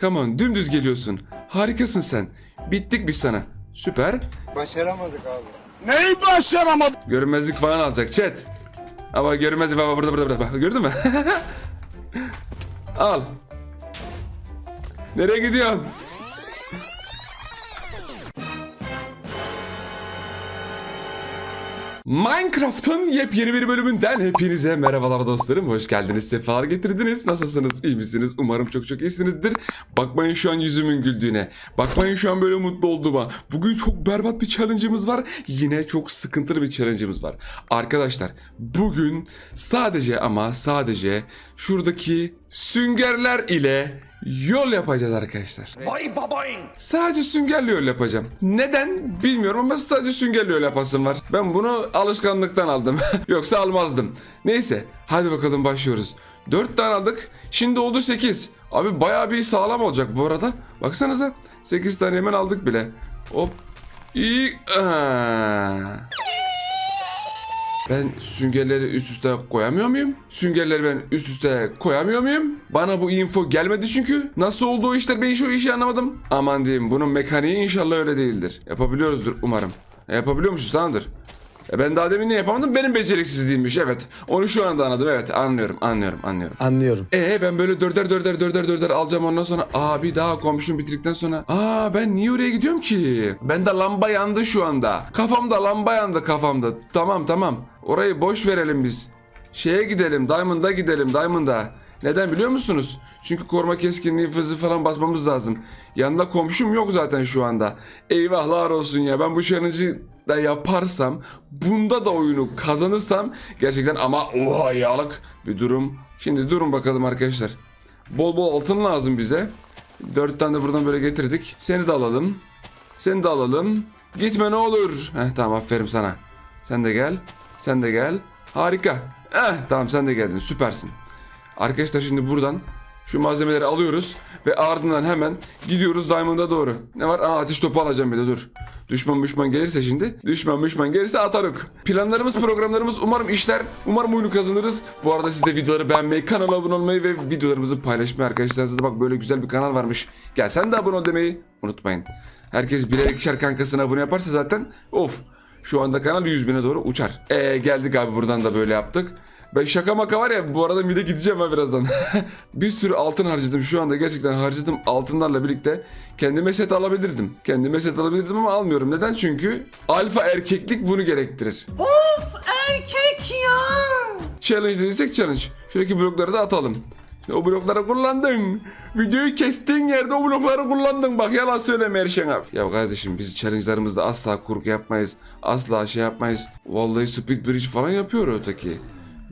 Come on dümdüz geliyorsun. Harikasın sen. Bittik biz sana. Süper. Başaramadık abi. Neyi başaramadık? Görünmezlik falan alacak chat. Ama görünmezlik baba burada burada burada. Bak gördün mü? Al. Nereye gidiyorsun? Minecraft'ın yepyeni bir bölümünden hepinize merhabalar dostlarım. Hoş geldiniz, sefalar getirdiniz. Nasılsınız, iyi misiniz? Umarım çok çok iyisinizdir. Bakmayın şu an yüzümün güldüğüne. Bakmayın şu an böyle mutlu olduğuma. Bugün çok berbat bir challenge'ımız var. Yine çok sıkıntılı bir challenge'ımız var. Arkadaşlar bugün sadece ama sadece şuradaki süngerler ile yol yapacağız arkadaşlar. Vay babayın. Sadece süngerli yol yapacağım. Neden bilmiyorum ama sadece süngerli yol yapasım var. Ben bunu alışkanlıktan aldım. Yoksa almazdım. Neyse hadi bakalım başlıyoruz. 4 tane aldık. Şimdi oldu 8. Abi bayağı bir sağlam olacak bu arada. Baksanıza 8 tane hemen aldık bile. Hop. İyi. Aa. Ben süngerleri üst üste koyamıyor muyum? Süngerleri ben üst üste koyamıyor muyum? Bana bu info gelmedi çünkü. Nasıl olduğu işler ben şu işi anlamadım. Aman diyeyim bunun mekaniği inşallah öyle değildir. Yapabiliyoruzdur umarım. E, yapabiliyormuşuz tamamdır. E ben daha demin ne yapamadım? Benim beceriksizliğimmiş evet. Onu şu anda anladım evet anlıyorum anlıyorum anlıyorum. Anlıyorum. E ben böyle dörder dörder dörder dörder alacağım ondan sonra abi daha komşum bitirdikten sonra aa ben niye oraya gidiyorum ki? Ben de lamba yandı şu anda. Kafamda lamba yandı kafamda. Tamam tamam. Orayı boş verelim biz. Şeye gidelim Diamond'a gidelim Diamond'a. Neden biliyor musunuz? Çünkü koruma keskinliği fızı falan basmamız lazım. Yanında komşum yok zaten şu anda. Eyvahlar olsun ya ben bu challenge'ı da yaparsam bunda da oyunu kazanırsam gerçekten ama oha yağlık bir durum. Şimdi durun bakalım arkadaşlar. Bol bol altın lazım bize. Dört tane de buradan böyle getirdik. Seni de alalım. Seni de alalım. Gitme ne olur. Heh tamam aferin sana. Sen de gel. Sen de gel. Harika. Eh tamam sen de geldin süpersin. Arkadaşlar şimdi buradan şu malzemeleri alıyoruz ve ardından hemen gidiyoruz Diamond'a doğru. Ne var? Aa ateş topu alacağım bir de dur. Düşman düşman gelirse şimdi. Düşman düşman gelirse atarık. Planlarımız programlarımız umarım işler. Umarım oyunu kazanırız. Bu arada siz de videoları beğenmeyi, kanala abone olmayı ve videolarımızı paylaşmayı arkadaşlarınızla da bak böyle güzel bir kanal varmış. Gel sen de abone ol demeyi unutmayın. Herkes birer ikişer kankasına abone yaparsa zaten of. Şu anda kanal 100 bine doğru uçar. Ee, geldik abi buradan da böyle yaptık. Ben şaka maka var ya bu arada mide gideceğim ha birazdan. bir sürü altın harcadım şu anda gerçekten harcadım altınlarla birlikte kendime set alabilirdim. Kendime set alabilirdim ama almıyorum. Neden? Çünkü alfa erkeklik bunu gerektirir. Erkek ya. Challenge dediysek challenge. Şuradaki blokları da atalım. O blokları kullandın. Videoyu kestiğin yerde o blokları kullandın. Bak yalan söyleme Erşen abi. Ya kardeşim biz challenge'larımızda asla kurgu yapmayız. Asla şey yapmayız. Vallahi speed bridge falan yapıyor öteki.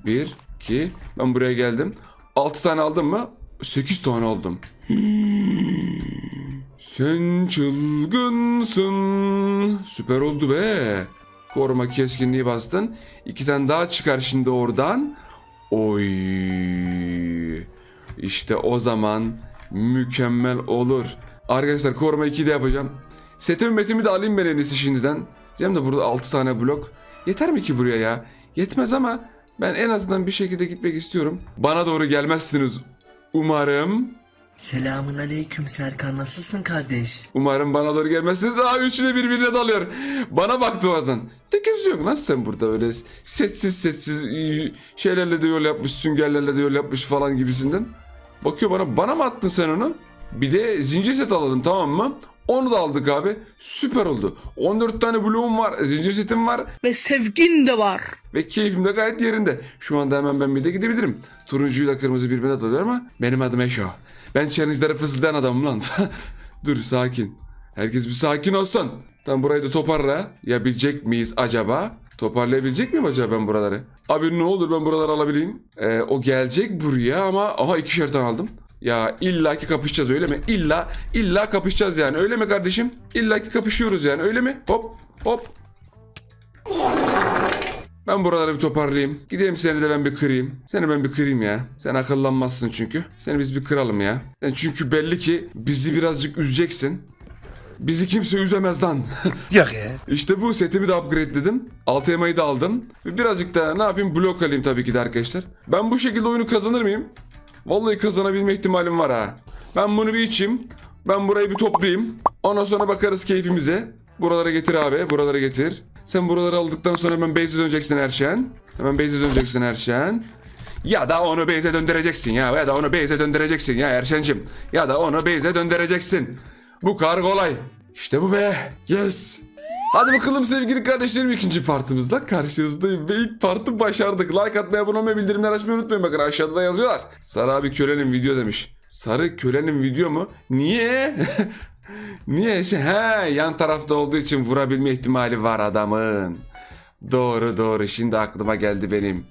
Bir, iki. Ben buraya geldim. Altı tane aldım mı? Sekiz tane aldım. Sen çılgınsın. Süper oldu be. Koruma keskinliği bastın. İki tane daha çıkar şimdi oradan. Oy. İşte o zaman mükemmel olur. Arkadaşlar koruma 2 de yapacağım. Setimi metimi de alayım ben en iyisi şimdiden. Cem de burada 6 tane blok. Yeter mi ki buraya ya? Yetmez ama ben en azından bir şekilde gitmek istiyorum. Bana doğru gelmezsiniz. Umarım. Selamun aleyküm Serkan nasılsın kardeş? Umarım bana doğru gelmezsiniz. Aa üçü de birbirine dalıyor. Bana bak duvardan. Ne geziyorsun lan sen burada öyle sessiz sessiz şeylerle de yol yapmış, süngerlerle de yol yapmış falan gibisinden. Bakıyor bana. Bana mı attın sen onu? Bir de zincir set alalım tamam mı? Onu da aldık abi. Süper oldu. 14 tane bloğum var. Zincir setim var. Ve sevgin de var. Ve keyfim de gayet yerinde. Şu anda hemen ben bir de gidebilirim. Turuncuyla kırmızı birbirine dalıyor ama benim adım Eşo. Ben challenge'lara fısıldayan adamım lan. Dur sakin. Herkes bir sakin olsun. Tam burayı da toparla. Yapabilecek miyiz acaba? Toparlayabilecek miyim acaba ben buraları? Abi ne olur ben buraları alabileyim. Ee, o gelecek buraya ama aha ikişer tane aldım. Ya illaki kapışacağız öyle mi? İlla illa kapışacağız yani öyle mi kardeşim? İllaki kapışıyoruz yani öyle mi? Hop hop ben buraları bir toparlayayım. Gideyim seni de ben bir kırayım. Seni ben bir kırayım ya. Sen akıllanmazsın çünkü. Seni biz bir kıralım ya. Sen çünkü belli ki bizi birazcık üzeceksin. Bizi kimse üzemez lan. Yok ya. işte bu setimi de upgrade'ledim. Altı elmayı da aldım. Birazcık da ne yapayım blok alayım tabii ki de arkadaşlar. Ben bu şekilde oyunu kazanır mıyım? Vallahi kazanabilme ihtimalim var ha. Ben bunu bir içeyim. Ben burayı bir toplayayım. Ondan sonra bakarız keyfimize. Buralara getir abi. Buralara getir. Sen buraları aldıktan sonra hemen base'e döneceksin Erşen. Hemen base'e döneceksin Erşen. Ya da onu base'e döndüreceksin ya. Ya da onu base'e döndüreceksin ya Erşen'cim. Ya da onu base'e döndüreceksin. Bu kadar kolay. İşte bu be. Yes. Hadi bakalım sevgili kardeşlerim ikinci partımızda karşınızdayım ve ilk partı başardık. Like atmayı, abone olmayı, bildirimleri açmayı unutmayın. Bakın aşağıda da yazıyorlar. Sarı abi kölenin video demiş. Sarı kölenin video mu? Niye? Niye? Şey, he yan tarafta olduğu için vurabilme ihtimali var adamın. Doğru doğru şimdi aklıma geldi benim.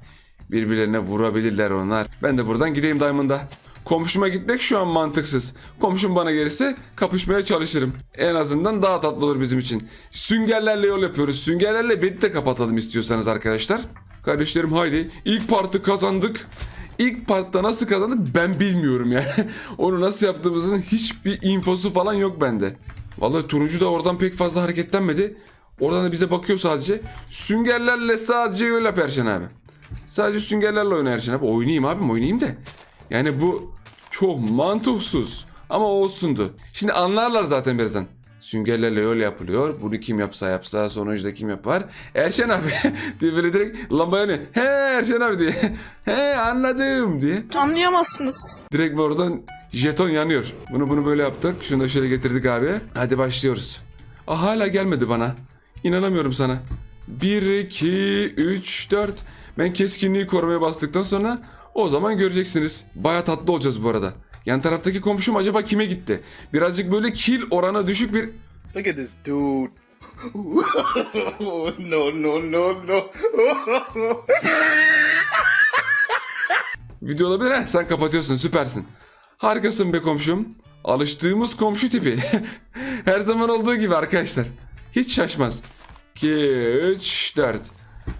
Birbirlerine vurabilirler onlar. Ben de buradan gideyim Diamond'a. Komşuma gitmek şu an mantıksız. Komşum bana gelirse kapışmaya çalışırım. En azından daha tatlı olur bizim için. Süngerlerle yol yapıyoruz. Süngerlerle beti de kapatalım istiyorsanız arkadaşlar. Kardeşlerim haydi. İlk partı kazandık. İlk partta nasıl kazandık ben bilmiyorum yani. Onu nasıl yaptığımızın hiçbir infosu falan yok bende. Vallahi turuncu da oradan pek fazla hareketlenmedi. Oradan da bize bakıyor sadece. Süngerlerle sadece yol yap Erşen abi. Sadece süngerlerle oyna Erşen abi. Oynayayım abim oynayayım da. Yani bu çok mantıksız. Ama olsundu. Şimdi anlarlar zaten birazdan. Süngerlerle yol yapılıyor. Bunu kim yapsa yapsa sonuçta kim yapar? Erşen abi diye böyle direkt lambaya ne? He Erşen abi diye. He anladım diye. Anlayamazsınız. Direkt oradan jeton yanıyor. Bunu bunu böyle yaptık. Şunu da şöyle getirdik abi. Hadi başlıyoruz. Aa, hala gelmedi bana. İnanamıyorum sana. 1, 2, 3, 4. Ben keskinliği korumaya bastıktan sonra o zaman göreceksiniz. Baya tatlı olacağız bu arada. Yan taraftaki komşum acaba kime gitti? Birazcık böyle kill oranı düşük bir... Look at this dude. no, no, no, no. Video olabilir ha? Sen kapatıyorsun süpersin. Harikasın be komşum. Alıştığımız komşu tipi. Her zaman olduğu gibi arkadaşlar. Hiç şaşmaz. 2, 3, 4.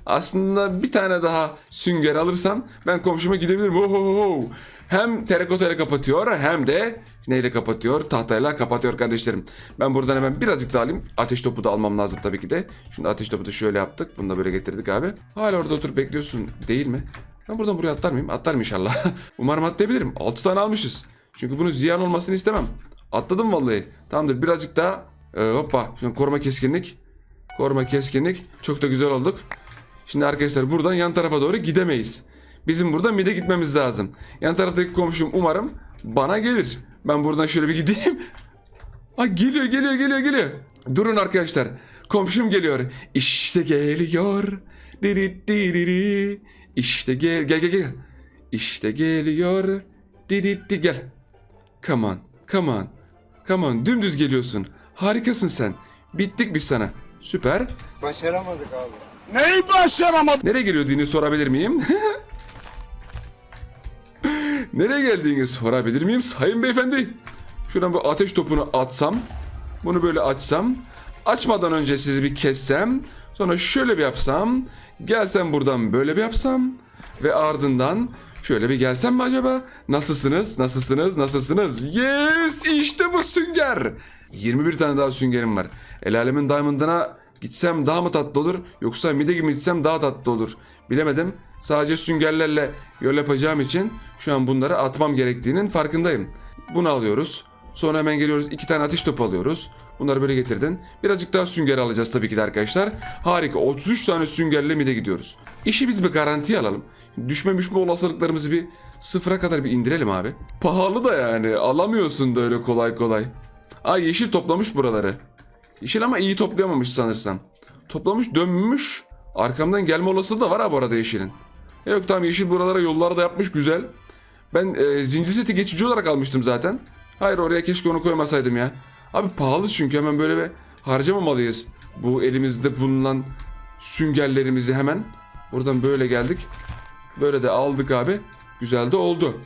Aslında bir tane daha sünger alırsam ben komşuma gidebilirim. Ohoho. Hem terakotayla kapatıyor hem de neyle kapatıyor? Tahtayla kapatıyor kardeşlerim. Ben buradan hemen birazcık daha alayım. Ateş topu da almam lazım tabii ki de. Şimdi ateş topu da şöyle yaptık. Bunu da böyle getirdik abi. Hala orada oturup bekliyorsun değil mi? Ben buradan buraya atlar mıyım? Atlarım inşallah. Umarım atlayabilirim. 6 tane almışız. Çünkü bunun ziyan olmasını istemem. Atladım vallahi. Tamamdır birazcık daha. Ee, hoppa. Şimdi koruma keskinlik. Koruma keskinlik. Çok da güzel olduk. Şimdi arkadaşlar buradan yan tarafa doğru gidemeyiz. Bizim buradan bir de gitmemiz lazım. Yan taraftaki komşum umarım bana gelir. Ben buradan şöyle bir gideyim. Aa, geliyor geliyor geliyor geliyor. Durun arkadaşlar. Komşum geliyor. İşte geliyor. Diri diri. İşte gel gel gel gel. İşte geliyor. Diri di gel. Come on. Come on. Come on. Dümdüz geliyorsun. Harikasın sen. Bittik biz sana. Süper. Başaramadık abi. Neyi başaramadık? Nereye geliyordığını sorabilir miyim? Nereye geldiğini sorabilir miyim sayın beyefendi? Şuradan bu ateş topunu atsam. Bunu böyle açsam. Açmadan önce sizi bir kessem. Sonra şöyle bir yapsam. Gelsem buradan böyle bir yapsam. Ve ardından şöyle bir gelsem mi acaba? Nasılsınız? Nasılsınız? Nasılsınız? Yes! işte bu sünger. 21 tane daha süngerim var. El alemin diamond'ına gitsem daha mı tatlı olur? Yoksa mide gibi gitsem daha tatlı olur. Bilemedim. Sadece süngerlerle yol yapacağım için şu an bunları atmam gerektiğinin farkındayım. Bunu alıyoruz. Sonra hemen geliyoruz iki tane ateş topu alıyoruz. Bunları böyle getirdin. Birazcık daha sünger alacağız tabii ki de arkadaşlar. Harika 33 tane süngerle mide gidiyoruz. İşi biz bir garantiye alalım. Düşme düşme olasılıklarımızı bir sıfıra kadar bir indirelim abi. Pahalı da yani alamıyorsun da öyle kolay kolay. Ay yeşil toplamış buraları. Yeşil ama iyi toplayamamış sanırsam. Toplamış dönmüş. Arkamdan gelme olasılığı da var ha bu arada yeşilin. E Yok tamam yeşil buralara yolları da yapmış güzel. Ben e, zincir seti geçici olarak almıştım zaten. Hayır oraya keşke onu koymasaydım ya. Abi pahalı çünkü hemen böyle bir harcamamalıyız. Bu elimizde bulunan süngerlerimizi hemen. Buradan böyle geldik. Böyle de aldık abi. Güzel de oldu.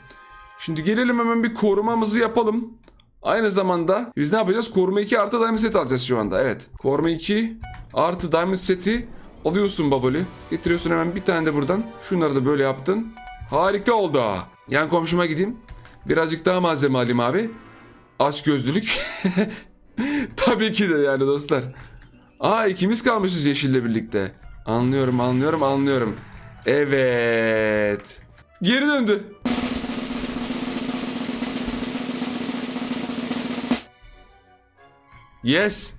Şimdi gelelim hemen bir korumamızı yapalım. Aynı zamanda biz ne yapacağız? Koruma 2 artı diamond set alacağız şu anda. Evet. Koruma 2 artı diamond seti alıyorsun baboli. Getiriyorsun hemen bir tane de buradan. Şunları da böyle yaptın. Harika oldu. Yan komşuma gideyim. Birazcık daha malzeme alayım abi. Aç gözlülük. Tabii ki de yani dostlar. Aa ikimiz kalmışız yeşille birlikte. Anlıyorum anlıyorum anlıyorum. Evet. Geri döndü. Yes.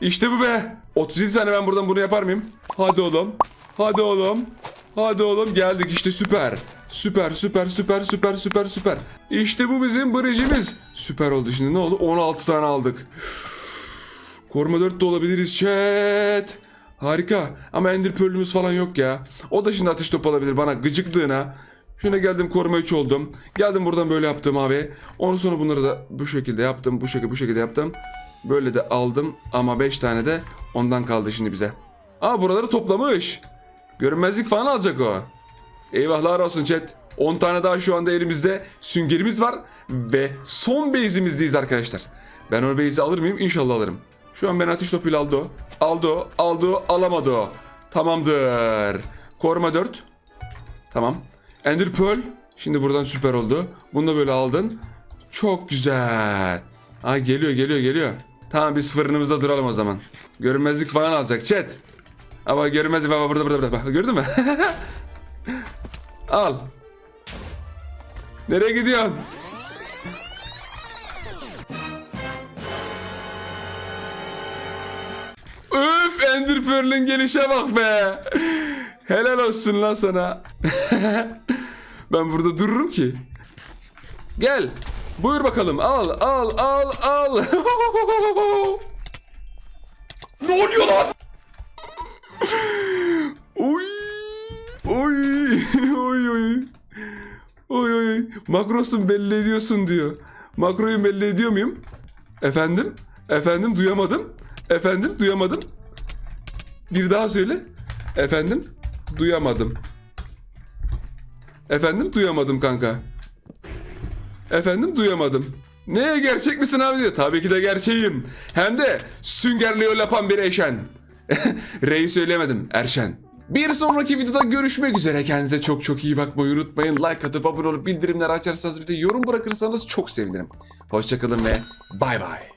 İşte bu be. 37 tane ben buradan bunu yapar mıyım? Hadi oğlum. Hadi oğlum. Hadi oğlum geldik işte süper. Süper süper süper süper süper süper. İşte bu bizim bridge'imiz. Süper oldu şimdi ne oldu? 16 tane aldık. Koruma 4 de olabiliriz chat. Harika. Ama Ender Pearl'ümüz falan yok ya. O da şimdi ateş topu alabilir bana gıcıklığına. Şuna geldim koruma 3 oldum. Geldim buradan böyle yaptım abi. Ondan sonra bunları da bu şekilde yaptım. Bu şekilde bu şekilde yaptım. Böyle de aldım ama 5 tane de ondan kaldı şimdi bize. Aa buraları toplamış. Görünmezlik falan alacak o. Eyvahlar olsun chat. 10 tane daha şu anda elimizde süngerimiz var. Ve son base'imizdeyiz arkadaşlar. Ben o base'i alır mıyım? İnşallah alırım. Şu an ben ateş topuyla aldı o. Aldı o. Aldı o. Alamadı o. Tamamdır. Koruma 4. Tamam. Ender Pearl. Şimdi buradan süper oldu. Bunu da böyle aldın. Çok güzel. Ha geliyor geliyor geliyor. Tamam biz fırınımızda duralım o zaman. Görünmezlik falan alacak chat. Ama görünmezlik baba burada burada burada. Bak, gördün mü? Al. Nereye gidiyorsun? Öf Ender Pearl'ün gelişe bak be. Helal olsun lan sana. ben burada dururum ki. Gel. Buyur bakalım. Al al al al. ne oluyor lan? Oy. Oy. Oy oy. Oy oy. Makrosun belli ediyorsun diyor. Makroyu belli ediyor muyum? Efendim? Efendim duyamadım. Efendim duyamadım. Bir daha söyle. Efendim duyamadım. Efendim duyamadım kanka. Efendim duyamadım. Neye gerçek misin abi diyor. Tabii ki de gerçeğim. Hem de süngerli yol yapan bir eşen. R'yi söylemedim. Erşen. Bir sonraki videoda görüşmek üzere. Kendinize çok çok iyi bakmayı unutmayın. Like atıp abone olup bildirimleri açarsanız bir de yorum bırakırsanız çok sevinirim. Hoşçakalın ve bay bay.